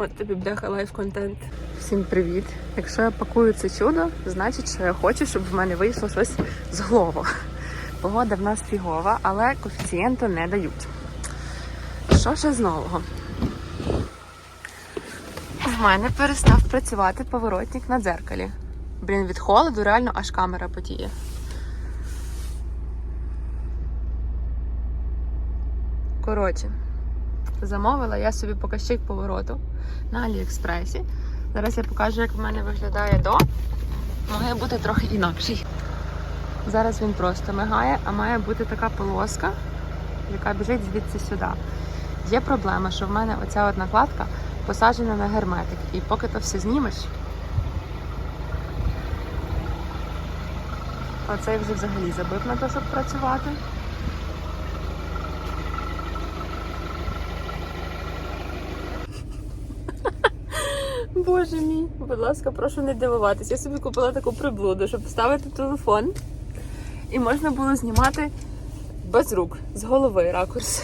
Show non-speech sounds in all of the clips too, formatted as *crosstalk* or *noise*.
От тобі бляха лайф контент. Всім привіт! Якщо я пакую це чудо, значить, що я хочу, щоб в мене вийшло щось з голову. Погода в нас фігова, але коефіцієнту не дають. Що ще з нового? В мене перестав працювати поворотник на дзеркалі. Блін, від холоду реально аж камера потіє. Коротше, замовила я собі показчик повороту на Аліекспресі. Зараз я покажу, як в мене виглядає до. Має бути трохи інакший. Зараз він просто мигає, а має бути така полоска, яка біжить звідси сюди. Є проблема, що в мене оця от накладка посаджена на герметик. І поки то все знімеш. Оцей вже взагалі забив на те, щоб працювати. Боже мій, будь ласка, прошу не дивуватись. Я собі купила таку приблуду, щоб вставити телефон. І можна було знімати без рук, з голови ракурс.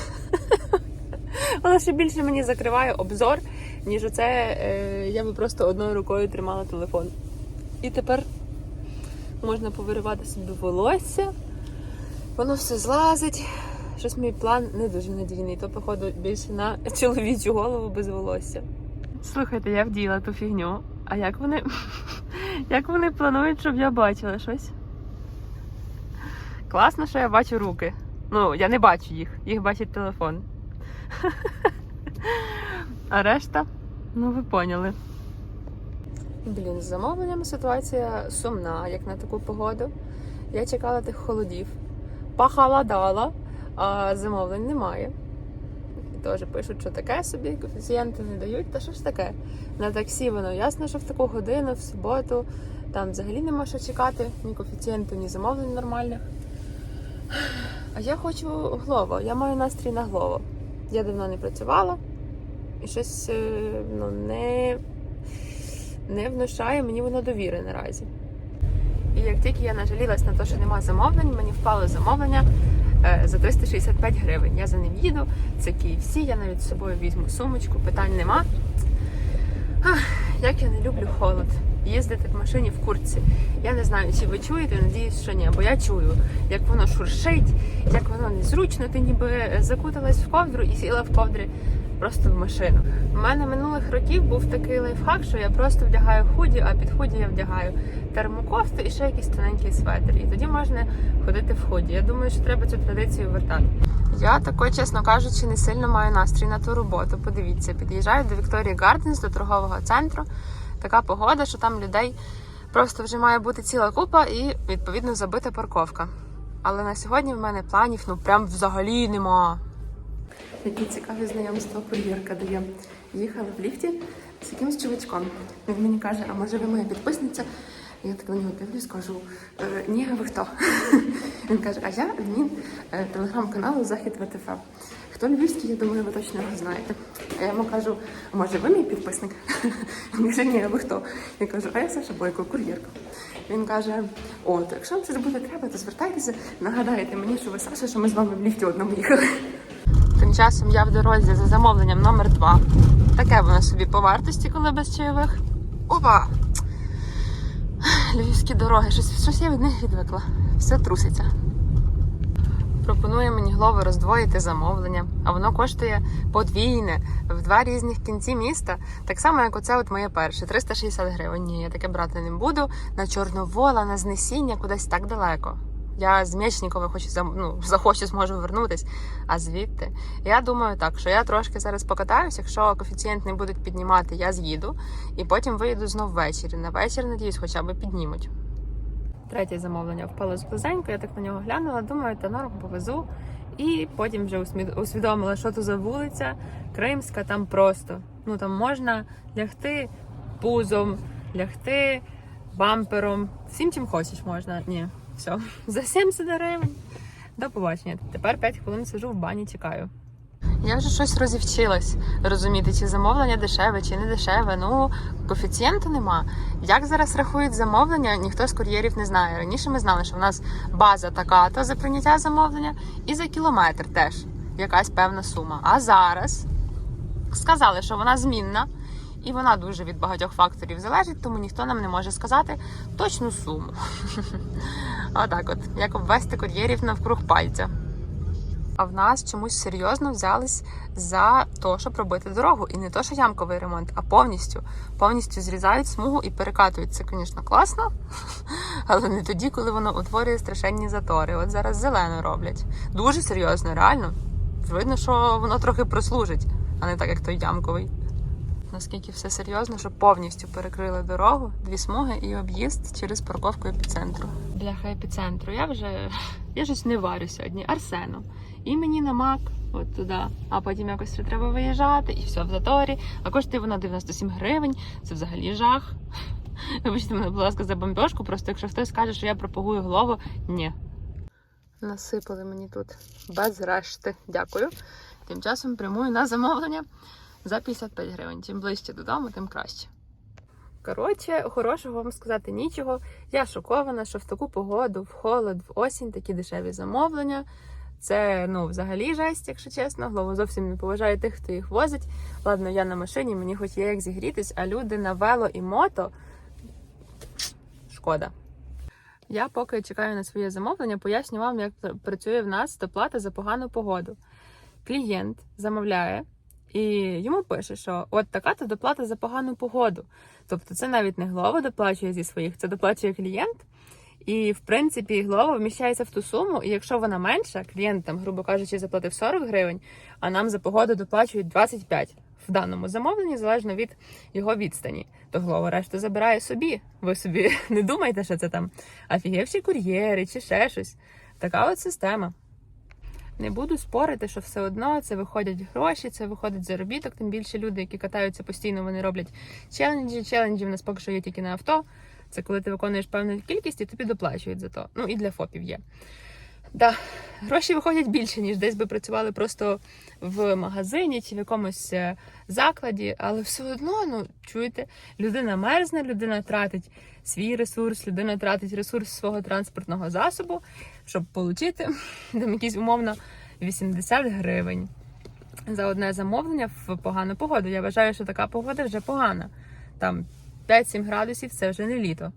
*laughs* Вона ще більше мені закриває обзор, ніж оце е, я би просто одною рукою тримала телефон. І тепер можна повиривати собі волосся, воно все злазить. Щось мій план не дуже надійний, то, походу, більше на чоловічу голову без волосся. Слухайте, я вділа ту фігню. А як вони. *laughs* Як вони планують, щоб я бачила щось? Класно, що я бачу руки. Ну, я не бачу їх, їх бачить телефон. *laughs* А решта, ну ви поняли. Блін, з замовленням ситуація сумна, як на таку погоду. Я чекала тих холодів, похолодала, а замовлень немає. Теж пишуть, що таке собі, коефіцієнти не дають, та що ж таке? На таксі воно ясно, що в таку годину, в суботу, там взагалі нема що чекати, ні коефіцієнту, ні замовлень нормальних. А я хочу глово, я маю настрій на глово. Я давно не працювала і щось е, ну, не, не внушає мені воно довіри наразі. І як тільки я нажалілась на те, що нема замовлень, мені впало замовлення за 365 гривень. Я за ним їду, це KFC, я навіть з собою візьму сумочку, питань нема. Ах, як я не люблю холод. Їздити в машині в куртці. Я не знаю, чи ви чуєте, надіюсь, що ні, бо я чую, як воно шуршить, як воно незручно, ти ніби закуталась в ковдру і сіла в ковдрі просто в машину. У мене минулих років був такий лайфхак, що я просто вдягаю худі, а під худі я вдягаю термокофту і ще якийсь тоненький светр. І тоді можна ходити в худі. Я думаю, що треба цю традицію вертати. Я такой, чесно кажучи, не сильно маю настрій на ту роботу. Подивіться, під'їжджаю до Вікторії Гарденс, до торгового центру. Така погода, що там людей просто вже має бути ціла купа і відповідно забита парковка. Але на сьогодні в мене планів ну прям взагалі нема. Які цікаві знайомства кур'єрка дає. Їхала в ліфті з якимось чувачком. Він мені каже, а може ви моя підписниця? Я так на нього дивлюсь, кажу, «Е, ні, ви хто? *laughs* Він каже, а я адмін е, телеграм-каналу Захід ВТФ. Хто львівський, я думаю, ви точно його знаєте. А я йому кажу, може ви мій підписник? *laughs* Він каже, ні, а ви хто? Я кажу, а я Саша Бойко, кур'єрка. Він каже: О, то якщо вам щось буде треба, то звертайтеся, нагадайте мені, що ви Саша, що ми з вами в ліфті одному їхали. Тим часом я в дорозі за замовленням номер 2 Таке воно собі по вартості, коли без чайових. Опа! Львівські дороги, щось, щось я від них відвикла. Все труситься. Пропонує мені Глово роздвоїти замовлення, а воно коштує подвійне в два різних кінці міста. Так само, як оце от моє перше 360 гривень. Ні, я таке брати не буду. На Чорновола, на знесіння кудись так далеко. Я з Мєчникова хочу ну, *laughs* захочу, зможу вернутись. А звідти я думаю так, що я трошки зараз покатаюсь. Якщо коефіцієнт не будуть піднімати, я з'їду і потім виїду знов ввечері. На вечір, надіюсь, хоча б піднімуть. Третє замовлення впало з близенько, я так на нього глянула, думаю, та норм повезу. І потім вже усвідомила, що то за вулиця Кримська, там просто. Ну там можна лягти пузом, лягти бампером. Всім чим хочеш можна. Ні, все. За 70 гривень. До побачення. Тепер 5 хвилин сижу в бані, чекаю. Я вже щось розівчилась розуміти, чи замовлення дешеве, чи не дешеве. Ну, коефіцієнту нема. Як зараз рахують замовлення, ніхто з кур'єрів не знає. Раніше ми знали, що в нас база така, то за прийняття замовлення, і за кілометр теж якась певна сума. А зараз сказали, що вона змінна, І вона дуже від багатьох факторів залежить, тому ніхто нам не може сказати точну суму. *laughs* Отак, от як обвести кур'єрів навкруг пальця. А в нас чомусь серйозно взялись за те, щоб робити дорогу. І не то, що ямковий ремонт, а повністю. Повністю зрізають смугу і перекатують. Це, звісно, класно, *laughs* але не тоді, коли воно утворює страшенні затори. От зараз зелено роблять. Дуже серйозно, реально. Видно, що воно трохи прослужить, а не так, як той ямковий. Наскільки все серйозно, що повністю перекрили дорогу, дві смуги і об'їзд через парковку епіцентру. Бляха епіцентру. Я вже я щось не варю сьогодні. Арсену. І мені на мак, от туди. А потім якось ще треба виїжджати, і все в заторі. А коштує вона 97 гривень. Це взагалі жах. Вибачте мене, будь ласка, за бомбьошку. Просто якщо хтось скаже, що я пропагую голову, ні. Насипали мені тут без решти. Дякую. Тим часом прямую на замовлення за 55 гривень. Чим ближче додому, тим краще. Коротше, хорошого вам сказати нічого. Я шокована, що в таку погоду, в холод, в осінь такі дешеві замовлення. Це ну взагалі жесть, якщо чесно. Голову зовсім не поважаю тих, хто їх возить. Ладно, я на машині, мені хоч є як зігрітись, а люди на вело і мото. Шкода. Я поки чекаю на своє замовлення, поясню вам, як працює в нас доплата за погану погоду. Клієнт замовляє і йому пише, що от така то доплата за погану погоду. Тобто це навіть не Глова доплачує зі своїх, це доплачує клієнт. І в принципі Глова вміщається в ту суму, і якщо вона менша, клієнт там, грубо кажучи, заплатив 40 гривень, а нам за погоду доплачують 25 в даному замовленні, залежно від його відстані. То Глова решту забирає собі. Ви собі *laughs* не думайте, що це там офігевші кур'єри чи ще щось. Така от система. Не буду спорити, що все одно це виходять гроші, це виходить заробіток. Тим більше люди, які катаються постійно, вони роблять челенджі. Челенджі в нас поки що є тільки на авто. Це коли ти виконуєш певну кількість і тобі доплачують за то. Ну і для ФОПів є. Да, гроші виходять більше, ніж десь би працювали просто в магазині чи в якомусь е, закладі, але все одно, ну чуєте, людина мерзне, людина тратить свій ресурс, людина тратить ресурс свого транспортного засобу, щоб отримати *laughs* там якісь умовно 80 гривень за одне замовлення в погану погоду. Я вважаю, що така погода вже погана. Там 5-7 градусів це вже не літо.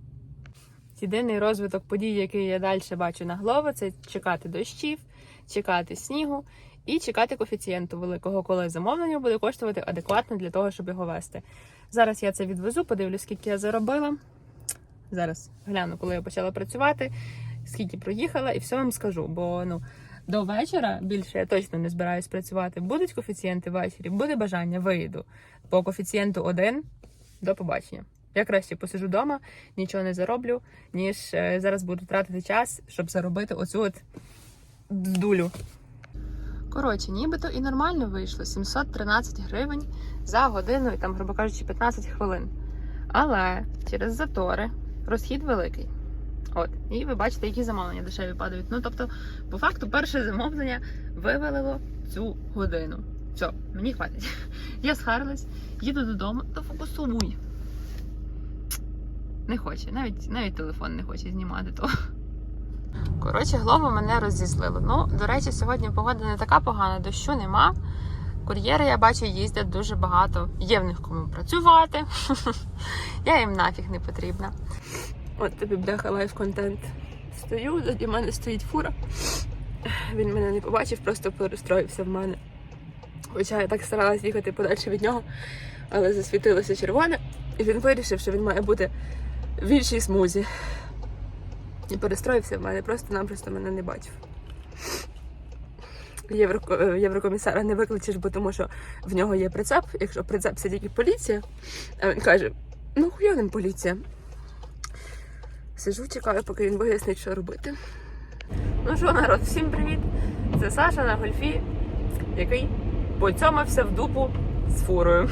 Єдиний розвиток подій, який я далі бачу на Глово, це чекати дощів, чекати снігу і чекати коефіцієнту великого, коли замовлення буде коштувати адекватно для того, щоб його вести. Зараз я це відвезу, подивлюсь, скільки я заробила. Зараз гляну, коли я почала працювати, скільки проїхала, і все вам скажу. Бо ну до вечора більше я точно не збираюсь працювати. Будуть коефіцієнти ввечері, буде бажання, виїду. По коефіцієнту 1 до побачення. Я краще посиджу вдома, нічого не зароблю, ніж е, зараз буду тратити час, щоб заробити оцю от дулю. Коротше, нібито і нормально вийшло 713 гривень за годину і там, грубо кажучи, 15 хвилин. Але через затори розхід великий. От, і ви бачите, які замовлення дешеві падають. Ну тобто, по факту, перше замовлення вивалило цю годину. Все, мені хватить. *laughs* Я схарилась, їду додому, то фокусуй. Не хоче, навіть навіть телефон не хоче знімати то. Коротше, глово мене розізлило. Ну, до речі, сьогодні погода не така погана, дощу нема. Кур'єри, я бачу, їздять дуже багато. Є в них кому працювати. *laughs* Я їм нафіг не потрібна. От тобі бляха лайв контент. Стою, заді мене стоїть фура. Він мене не побачив, просто перестроївся в мене. Хоча я так старалась їхати подальше від нього, але засвітилося червоне, і він вирішив, що він має бути в іншій смузі. І перестроївся в мене, просто-напросто мене не бачив. Е, Єврокомісара не викличеш, бо тому що в нього є прицеп. Якщо прицеп це тільки поліція, а він каже: ну хуя ним поліція. Сижу, чекаю, поки він вияснить, що робити. Ну що, народ, всім привіт! Це Саша на гольфі, який поцьомався в дупу з фурою.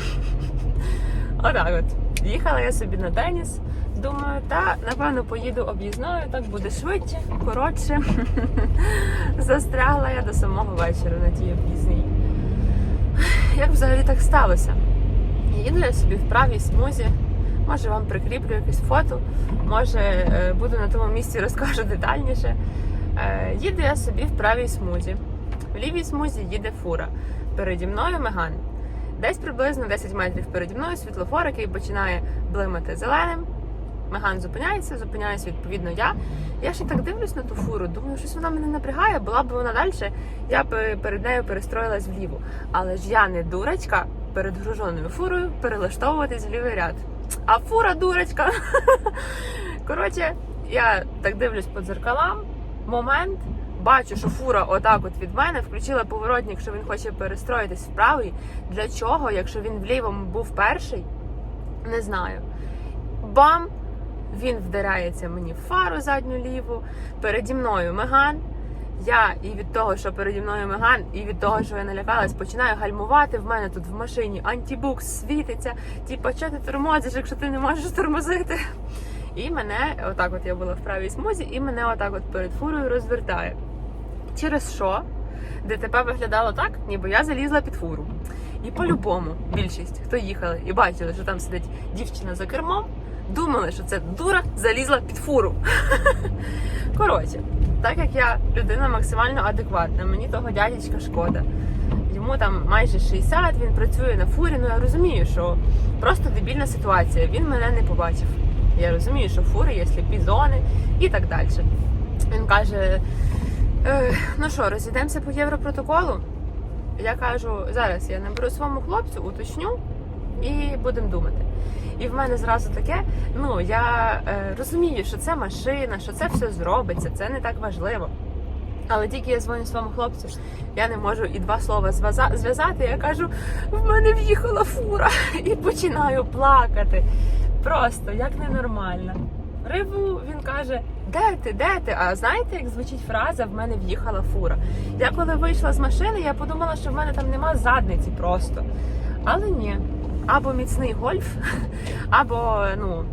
*laughs* Отак от. Їхала я собі на теніс. Думаю, та напевно поїду об'їзною, так буде швидше, коротше. *laughs* Застрягла я до самого вечора на тій об'їзній. Як взагалі так сталося? Їду я собі в правій смузі. Може вам прикріплю якесь фото, може е, буду на тому місці розкажу детальніше. Е, Їду я собі в правій смузі. В лівій смузі їде фура. Переді мною меган. Десь приблизно 10 метрів переді мною світлофор, який починає блимати зеленим. Меган зупиняється, зупиняюся відповідно я. Я ще так дивлюсь на ту фуру, думаю, щось вона мене напрягає, була б вона далі, я б перед нею перестроїлась вліво. Але ж я не дурочка перед груженою фурою перелаштовуватись в лівий ряд. А фура дурочка. *laughs* Коротше, я так дивлюсь по дзеркалам. Момент. Бачу, що фура отак от від мене включила поворотник, що він хоче перестроїтись в правий. Для чого, якщо він в лівому був перший? Не знаю. Бам! Він вдаряється мені в фару задню ліву. Переді мною Меган. Я і від того, що переді мною Меган, і від того, що я налякалась, починаю гальмувати. В мене тут в машині антибукс світиться. Типа, що ти тормозиш, якщо ти не можеш тормозити? І мене, отак от я була в правій смузі, і мене отак от перед фурою розвертає. Через що? ДТП виглядало так, ніби я залізла під фуру. І по-любому більшість, хто їхали і бачили, що там сидить дівчина за кермом, думали, що це дура залізла під фуру. *laughs* Коротше, так як я людина максимально адекватна, мені того дядечка шкода. Йому там майже 60, він працює на фурі. Ну я розумію, що просто дебільна ситуація. Він мене не побачив. Я розумію, що фури є сліпі зони і так далі. Він каже: «Е, ну що, розійдемося по європротоколу. Я кажу, зараз я наберу своєму хлопцю, уточню і будемо думати. І в мене зразу таке: ну я е, розумію, що це машина, що це все зробиться, це не так важливо. Але тільки я дзвоню своєму хлопцю, я не можу і два слова зв'язати. Я кажу, в мене в'їхала фура, *laughs* і починаю плакати. Просто як ненормально. Реву, він каже, де ти, де ти? А знаєте, як звучить фраза в мене в'їхала фура? Я коли вийшла з машини, я подумала, що в мене там нема задниці просто. Але ні. Або міцний гольф, *laughs* або ну,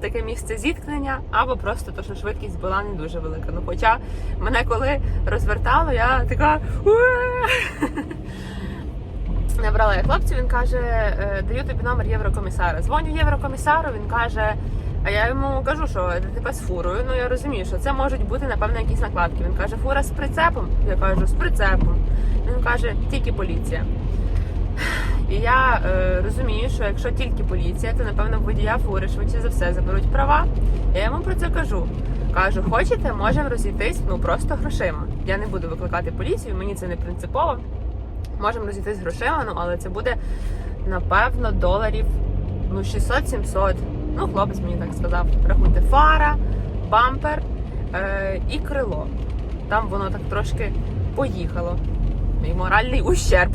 таке місце зіткнення, або просто то, що швидкість була не дуже велика. Ну, хоча мене коли розвертало, я така. *laughs* Набрала я хлопцю, він каже, «Е, даю тобі номер єврокомісара. Дзвоню єврокомісару, він каже. А я йому кажу, що ДТП з фурою. Ну я розумію, що це можуть бути напевно якісь накладки. Він каже, фура з прицепом. Я кажу, з прицепом. Він каже, тільки поліція. І я е, розумію, що якщо тільки поліція, то напевно водія фури швидше за все заберуть права. Я йому про це кажу. Кажу, хочете, можемо розійтись ну просто грошима. Я не буду викликати поліцію, мені це не принципово. Можемо розійтись грошима, ну але це буде напевно доларів ну 600-700. Ну, хлопець мені так сказав. Рахуйте, фара, бампер е, і крило. Там воно так трошки поїхало. І моральний ущерб.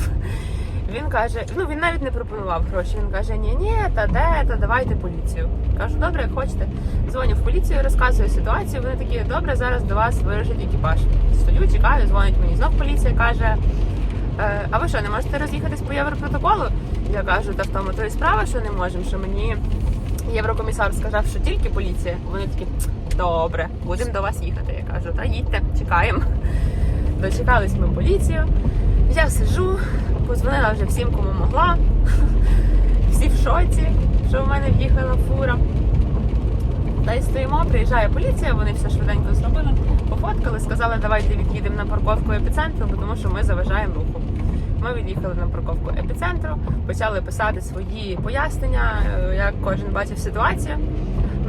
Він каже, ну він навіть не пропонував гроші. Він каже, ні, ні, та де, та давайте поліцію. Кажу, добре, як хочете. Дзвоню в поліцію, розказую ситуацію. Вони такі, добре, зараз до вас вирушить екіпаж. Стою, чекаю, дзвонить мені. Знов поліція каже. «Е, А ви що, не можете роз'їхатись по європротоколу? Я кажу, та в тому то і справа, що не можемо, що мені єврокомісар сказав, що тільки поліція. Вони такі, добре, будемо до вас їхати. Я кажу, та їдьте, чекаємо. Дочекались ми поліцію. Я сижу, позвонила вже всім, кому могла. *laughs* Всі в шоці, що в мене в'їхала фура. Та й стоїмо, приїжджає поліція, вони все швиденько зробили, пофоткали, сказали, давайте від'їдемо на парковку епіцентру, тому що ми заважаємо руху. Ми від'їхали на парковку епіцентру, почали писати свої пояснення, е, як кожен бачив ситуацію.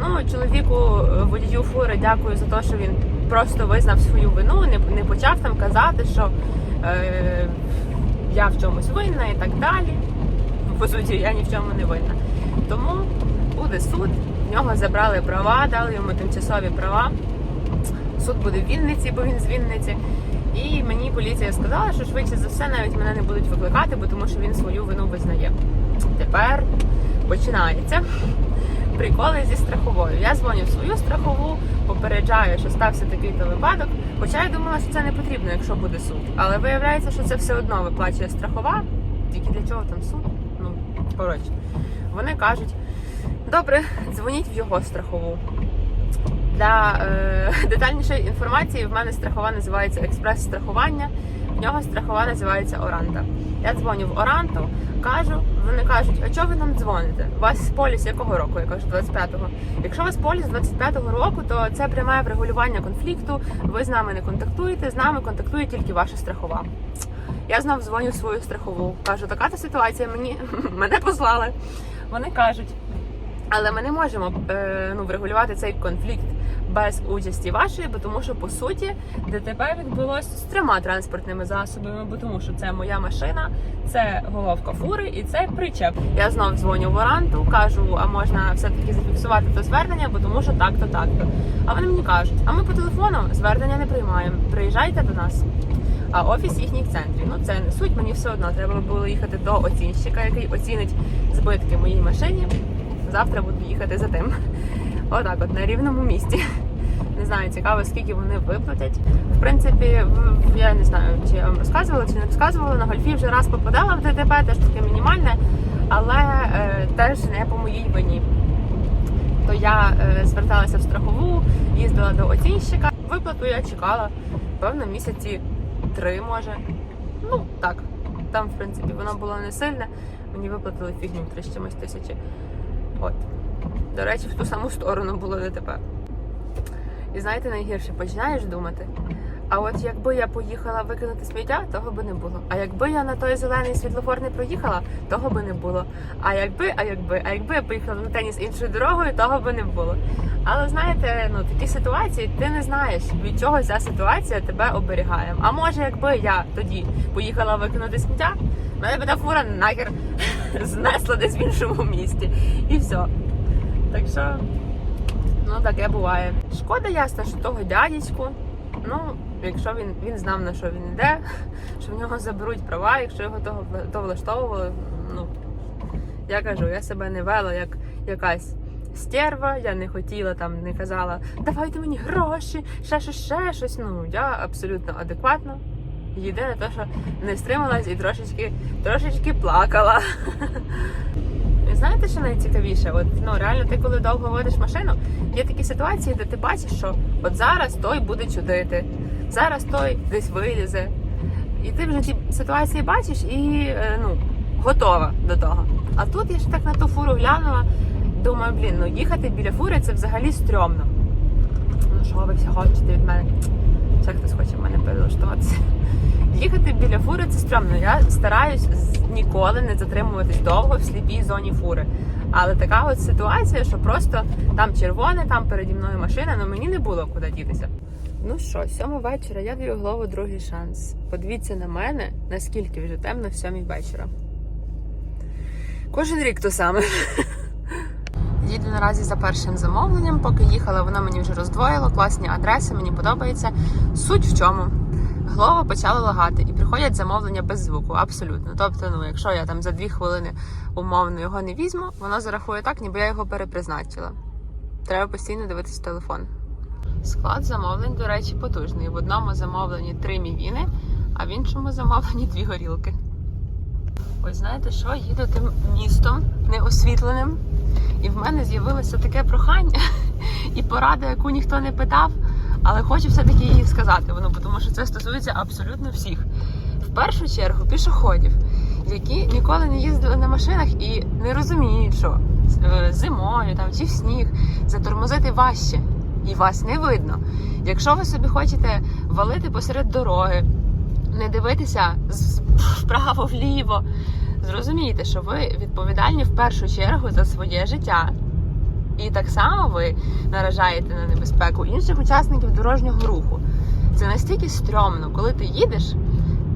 Ну, чоловіку е, водію фури дякую за те, що він просто визнав свою вину, не, не почав там казати, що е, я в чомусь винна і так далі. По суті, я ні в чому не винна. Тому буде суд, в нього забрали права, дали йому тимчасові права. Суд буде в Вінниці, бо він з Вінниці. І мені поліція сказала, що швидше за все навіть мене не будуть викликати, бо тому що він свою вину визнає. Тепер починається приколи зі страховою. Я дзвоню в свою страхову, попереджаю, що стався такий-то випадок. Хоча я думала, що це не потрібно, якщо буде суд. Але виявляється, що це все одно виплачує страхова. Тільки для чого там суд? Ну, коротше, вони кажуть: добре, дзвоніть в його страхову. Для е, *laughs* детальнішої інформації в мене страхова називається експрес-страхування. Нього страхова називається Оранта. Я дзвоню в Оранту, кажу, вони кажуть, а чого ви нам дзвоните? У вас поліс якого року? Я кажу, 25-го. Якщо у вас поліс 25-го року, то це пряме врегулювання конфлікту. Ви з нами не контактуєте, з нами контактує тільки ваша страхова. Я знов дзвоню в свою страхову. Кажу, така то ситуація, мені *laughs* мене послали. Вони кажуть, але ми не можемо е, ну, врегулювати цей конфлікт без участі вашої, бо тому що по суті ДТП відбулося з трьома транспортними засобами, бо тому що це моя машина, це головка фури і це причеп. Я знов дзвоню в оранту, кажу, а можна все-таки зафіксувати то звернення, бо тому що так-то, так-то. А вони мені кажуть, а ми по телефону звернення не приймаємо. Приїжджайте до нас. А офіс їхній в центрі. Ну це не суть, мені все одно. Треба було їхати до оцінщика, який оцінить збитки моїй машині. Завтра буду їхати за тим. Отак, от на рівному місці. Не знаю, цікаво, скільки вони виплатять. В принципі, я не знаю, чи я вам розказувала, чи не розказувала. На гольфі вже раз попадала в ДТП, теж таке мінімальне, але е, теж не по моїй вині. То я е, зверталася в страхову, їздила до оцінщика. Виплату я чекала, певно, місяці три, може. Ну, так. Там, в принципі, воно було не сильне. Мені виплатили фігню три з чимось тисячі. От. До речі, в ту саму сторону було ДТП. І знаєте, найгірше починаєш думати. А от якби я поїхала викинути сміття, того би не було. А якби я на той зелений світлофор не проїхала, того би не було. А якби, а якби, а якби я поїхала на теніс іншою дорогою, того би не було. Але знаєте, ну такі ситуації ти не знаєш, від чого ця ситуація тебе оберігає. А може, якби я тоді поїхала викинути сміття, мене б та фура нахер знесла десь в іншому місті. І все. Так що, ну таке буває. Шкода ясно, що того дядечку. Ну, якщо він, він знав на що він йде, *laughs* що в нього заберуть права, якщо його того то влаштовувало, ну я кажу, я себе не вела як якась стерва, я не хотіла там, не казала, давайте мені гроші, ще щось, ще щось. Ну я абсолютно адекватно. Єдине те, що не стрималась і трошечки, трошечки плакала. *laughs* Знаєте, що найцікавіше? От ну реально, ти коли довго водиш машину, є такі ситуації, де ти бачиш, що от зараз той буде чудити, зараз той десь вилізе. І ти вже ті ситуації бачиш і е, ну, готова до того. А тут я ж так на ту фуру глянула, думаю, блін, ну їхати біля фури це взагалі стрьомно. Ну що ви всі хочете від мене? Ще хтось хоче в мене перелаштуватися. Їхати біля фури це стрьомно. Я стараюсь ніколи не затримуватись довго в сліпій зоні фури. Але така от ситуація, що просто там червоне, там переді мною машина, але мені не було куди дітися. Ну що, сьома вечора, я даю голову другий шанс. Подивіться на мене, наскільки вже темно в сьомій вечора. Кожен рік то саме. *laughs* Їду наразі за першим замовленням. Поки їхала, воно мені вже роздвоїло. Класні адреси, мені подобається. Суть в чому? Глова почала лагати і приходять замовлення без звуку, абсолютно. Тобто, ну, якщо я там за дві хвилини умовно його не візьму, воно зарахує так, ніби я його перепризначила. Треба постійно дивитись телефон. Склад замовлень, до речі, потужний. В одному замовленні три мівіни, а в іншому замовленні дві горілки. Ось знаєте що? Їду тим містом неосвітленим, і в мене з'явилося таке прохання *laughs* і порада, яку ніхто не питав, але хочу все-таки її сказати, воно, тому що це стосується абсолютно всіх. В першу чергу пішоходів, які ніколи не їздили на машинах і не розуміють, що е, зимою там чи в сніг затормозити важче, і вас не видно. Якщо ви собі хочете валити посеред дороги, не дивитися вправо вліво. Зрозумійте, що ви відповідальні в першу чергу за своє життя. І так само ви наражаєте на небезпеку інших учасників дорожнього руху. Це настільки стрьомно, коли ти їдеш,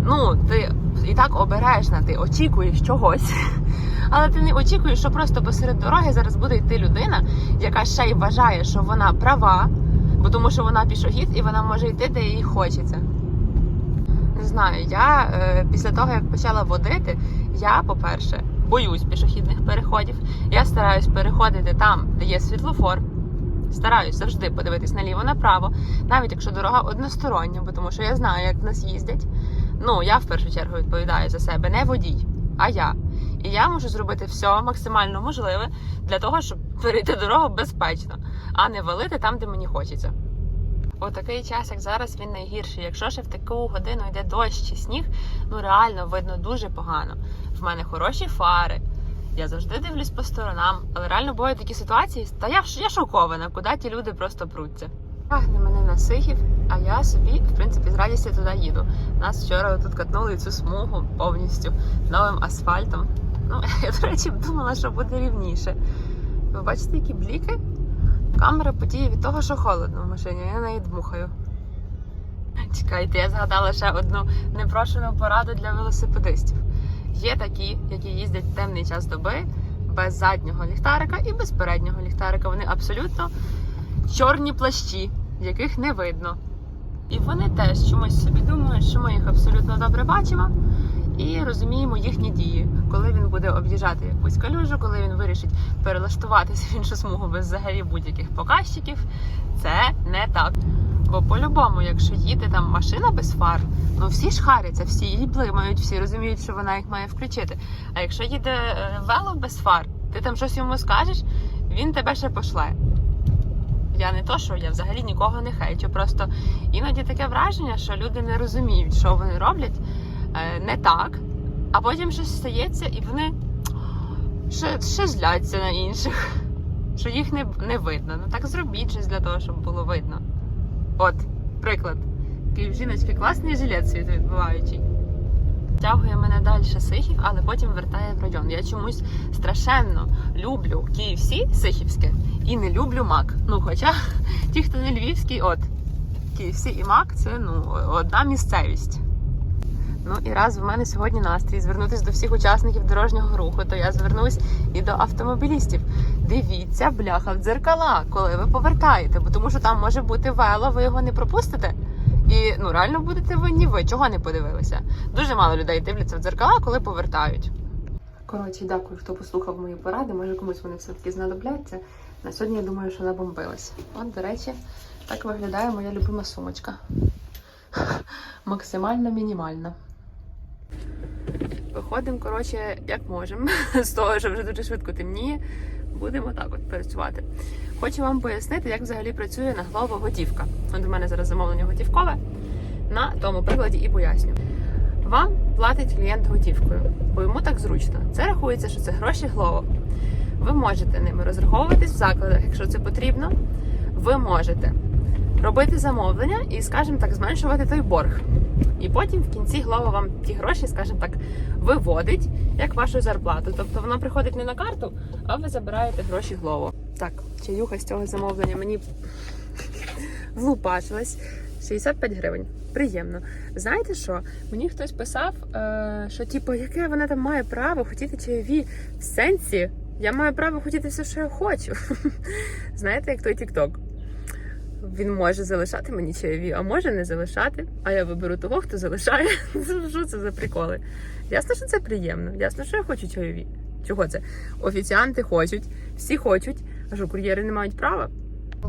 ну ти і так обережна, ти очікуєш чогось. *laughs* Але ти не очікуєш, що просто посеред дороги зараз буде йти людина, яка ще й вважає, що вона права, бо тому що вона пішохід і вона може йти, де їй хочеться. Не знаю, я е, після того, як почала водити, я, по-перше, боюсь пішохідних переходів. Я стараюсь переходити там, де є світлофор. Стараюсь завжди подивитись наліво-направо, навіть якщо дорога одностороння, бо тому що я знаю, як в нас їздять. Ну, я в першу чергу відповідаю за себе, не водій, а я. І я можу зробити все максимально можливе для того, щоб перейти дорогу безпечно, а не валити там, де мені хочеться. У такий час, як зараз, він найгірший. Якщо ще в таку годину йде дощ чи сніг, ну реально видно дуже погано. В мене хороші фари. Я завжди дивлюсь по сторонам, але реально бувають такі ситуації. Та я, я шокована, куди ті люди просто пруться. Тягне мене на сихів, а я собі, в принципі, з радістю туди їду. Нас вчора тут катнули цю смугу повністю новим асфальтом. Ну, *laughs* я, до речі, думала, що буде рівніше. Ви бачите, які бліки? Камера подіє від того, що холодно в машині, я неї дмухаю. Чекайте, я згадала ще одну непрошену пораду для велосипедистів. Є такі, які їздять в темний час доби без заднього ліхтарика і без переднього ліхтарика. Вони абсолютно чорні плащі, яких не видно. І вони теж чомусь собі думають, що ми їх абсолютно добре бачимо і розуміємо їхні дії, коли він буде об'їжджати якусь калюжу, коли він вирішить перелаштуватися в іншу смугу без взагалі будь-яких показчиків. Це не так. Бо по-любому, якщо їде там машина без фар, ну всі ж харяться, всі її блимають, всі розуміють, що вона їх має включити. А якщо їде е, вело без фар, ти там щось йому скажеш, він тебе ще пошле. Я не то, що я взагалі нікого не хейтю. Просто іноді таке враження, що люди не розуміють, що вони роблять не так, а потім щось стається, і вони ще, ще зляться на інших, *laughs* що їх не, не видно. Ну так зробіть щось для того, щоб було видно. От, приклад. Жіночки класний жилет світовідбиваючий. Тягує мене далі Сихів, але потім вертає в район. Я чомусь страшенно люблю KFC Сихівське і не люблю Мак. Ну, хоча *laughs* ті, хто не львівський, от KFC і Мак це ну, одна місцевість. Ну і раз в мене сьогодні настрій звернутися до всіх учасників дорожнього руху, то я звернусь і до автомобілістів. Дивіться, бляха, в дзеркала, коли ви повертаєте, бо тому що там може бути вело, ви його не пропустите. І ну реально будете винні ви. Чого не подивилися? Дуже мало людей дивляться в дзеркала, коли повертають. Коротше, дякую, хто послухав мої поради. Може комусь вони все-таки знадобляться. На сьогодні я думаю, що набомбилась. От, до речі, так виглядає моя любима сумочка. *laughs* Максимально мінімальна. Виходимо, коротше, як можемо. *laughs* З того, що вже дуже швидко темніє. Будемо так от працювати. Хочу вам пояснити, як взагалі працює на Глово готівка. От у мене зараз замовлення готівкове. На тому прикладі і поясню. Вам платить клієнт готівкою, бо йому так зручно. Це рахується, що це гроші Глово. Ви можете ними розраховуватись в закладах, якщо це потрібно. Ви можете робити замовлення і, скажімо так, зменшувати той борг. І потім в кінці Глово вам ті гроші, скажімо так, виводить як вашу зарплату. Тобто воно приходить не на карту, а ви забираєте гроші Глово. Так, чаюха з цього замовлення мені влупачилась. 65 гривень. Приємно. Знаєте що? Мені хтось писав, е, що типу, яке вона там має право хотіти чайові в сенсі. Я маю право хотіти все, що я хочу. *laughs* Знаєте, як той TikTok? Він може залишати мені чайові, а може не залишати. А я виберу того, хто залишає. *laughs* Що це за приколи? Ясно, що це приємно. Ясно, що я хочу чайові. Чого це? Офіціанти хочуть, всі хочуть, а що кур'єри не мають права.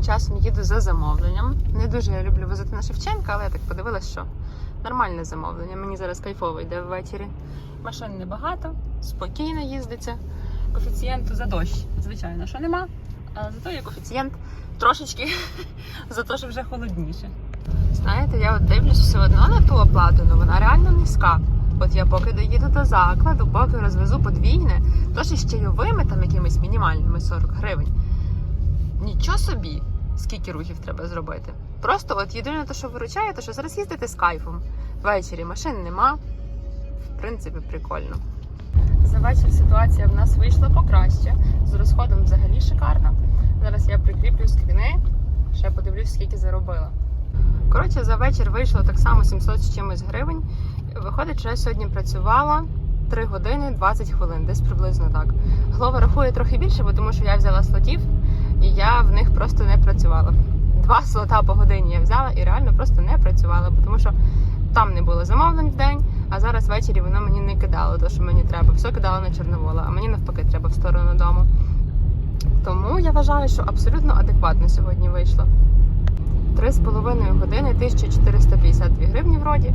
Часом їду за замовленням. Не дуже я люблю возити на Шевченка, але я так подивилась, що нормальне замовлення. Мені зараз кайфово йде ввечері. Машин небагато, спокійно їздиться. Коефіцієнту за дощ, звичайно, що нема. Але зато є коефіцієнт трошечки за те, що вже холодніше. Знаєте, я от дивлюсь все одно на ту оплату, але вона реально низька. От я поки доїду до закладу, поки розвезу подвійне, то ж із чайовими там якимись мінімальними 40 гривень. Нічого собі, скільки рухів треба зробити. Просто от єдине те, що виручає, то що зараз їздити з кайфом. Ввечері машин нема. В принципі, прикольно. За вечір ситуація в нас вийшла покраще. З розходом взагалі шикарно. Зараз я прикріплю скріни, ще подивлюсь, скільки заробила. Коротше, за вечір вийшло так само 700 з чимось гривень. Виходить, що я сьогодні працювала 3 години 20 хвилин, десь приблизно так. Глова рахує трохи більше, бо тому що я взяла слотів і я в них просто не працювала. Два слота по годині я взяла і реально просто не працювала, бо тому що там не було замовлень в день, а зараз ввечері воно мені не кидало, то що мені треба. Все кидало на Чорновола, а мені навпаки треба в сторону дому. Тому я вважаю, що абсолютно адекватно сьогодні вийшло. Три з половиною години, 1452 гривні вроді.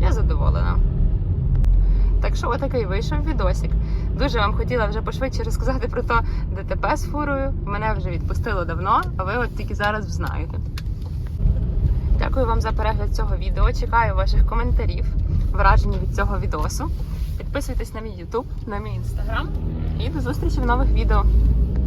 Я задоволена. Так що отакий вийшов відосик. Дуже вам хотіла вже пошвидше розказати про то ДТП з фурою. Мене вже відпустило давно, а ви от тільки зараз знаєте. Дякую вам за перегляд цього відео. Чекаю ваших коментарів, вражені від цього відосу. Підписуйтесь на мій YouTube, на мій інстаграм і до зустрічі в нових відео.